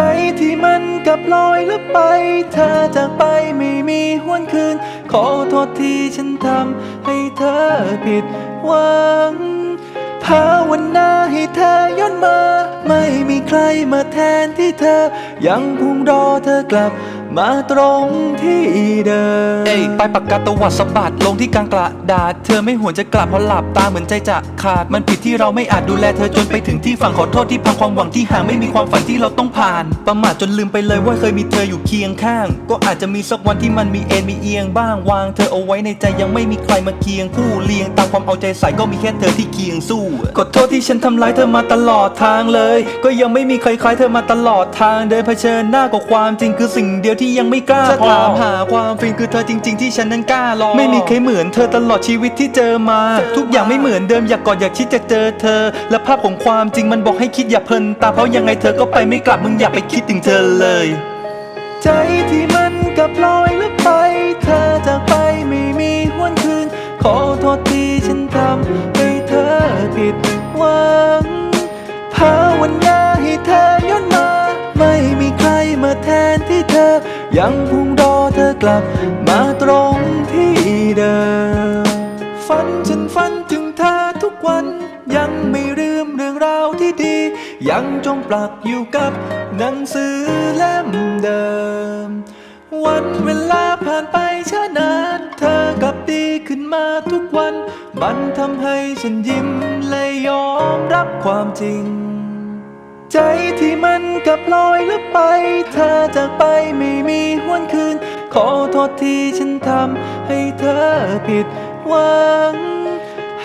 ใจที่มันกลับลอยแล้วไป เธอจากไปไม่มีหวนคืน ขอโทษที่ฉันทำให้เธอผิดหวังภาวนาให้เธอย้อนมา ไม่มีใครมาแทนที่เธอ ยังคงรอเธอกลับ มาตรงที่เดิมเอ้ยไปปากกาตวัดสะบัดลงที่กลางกระดาษ เธอไม่หวนจะกลับเพราะหลับตาเหมือนใจจะขาด มันผิดที่เราไม่อาจดูแลเธอจนไปถึงที่ฝั่งขอโทษที่พังความหวังที่ห่างไม่มีความฝันที่เราต้องผ่าน ประมาทจนลืมไปเลยว่าเคยมีเธออยู่เคียงข้าง ก็อาจจะมีสักวันที่มันมีเอ็นมีเอียงบ้างวาง เธอเอาไว้ในใจยังไม่มีใครมาเคียงคู่เลียงตามความเอาใจใส่ก็มีแค่เธอที่เคียงสู้ขอโทษที่ฉันทำร้ายเธอมาตลอดทางเลย ก็ยังไม่มีใครคล้ายเธอมาตลอดทางเดินเผชิญหน้ากับความจริงคือสิ่งเดียวที่ยังไม่กล้าถ้าพอถามหาความฟินคือเธอจริง ๆ ที่ฉันนั้นกล้ารอไม่มีใครเหมือนเธอตลอดชีวิตที่เจอมา ทุกอย่างไม่เหมือนเดิมอยากกอดอยากชิดจะเจอเธอ และภาพของความจริงมันบอกให้คิดอย่าเพลินตามเพราะยังไงเธอก็ไปไม่กลับมึงอย่าไปคิดถึงเธอเลย ใจที่มันกลับลอยแล้วไป เธอจากไปไม่มีหวนคืน ขอโทษที่ฉันทำ ยังคงรอเธอกลับมาตรงที่เดิม ฝันฉันฝันถึงเธอทุกวัน ยังไม่ลืมเรื่องราวที่ดี ยังจมปลักอยู่กับหนังสือเล่มเดิม วันเวลาผ่านไปช้านาน เธอกลับดีขึ้นมาทุกวัน มันทำให้ฉันยิ้มและยอมรับความจริง ใจที่มันกลับลอยแล้วไป เธอจากไปไม่มีหวนคืน ขอโทษที่ฉันทำให้เธอผิดหวัง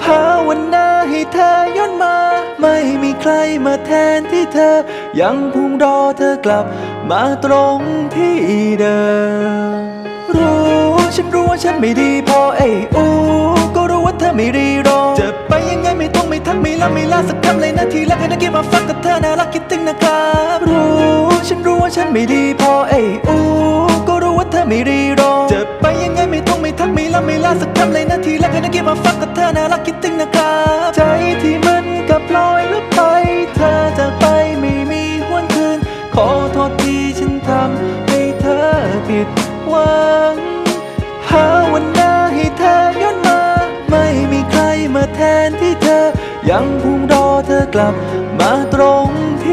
ภาวนาให้เธอย้อนมา ไม่มีใครมาแทนที่เธอ ยังคงรอเธอกลับมาตรงที่เดิม รู้ฉันรู้ว่าฉันไม่ดีพอเอ้อู้ก็รู้ว่าเธอไม่รีรอจะไปยังไงไม่ต้องไม่ทักไม่ละไม่ลาสักคำเลยนาทีแรกให้นักเก็บมาฟังกับเธอน่ารักคิด ละไม่ลาสักคำเลยนาทีแรกให้นักเก็บมาฟังกับเธอน่ารักคิดถึงนะครับ ใจที่มันกับลอยแล้วไป เธอจากไปไม่มีหวนคืน ขอโทษที่ฉันทำให้เธอผิดหวังภาวนาให้เธอย้อนมา ไม่มีใครมาแทนที่เธอ ยังคงรอเธอกลับมาตรงที่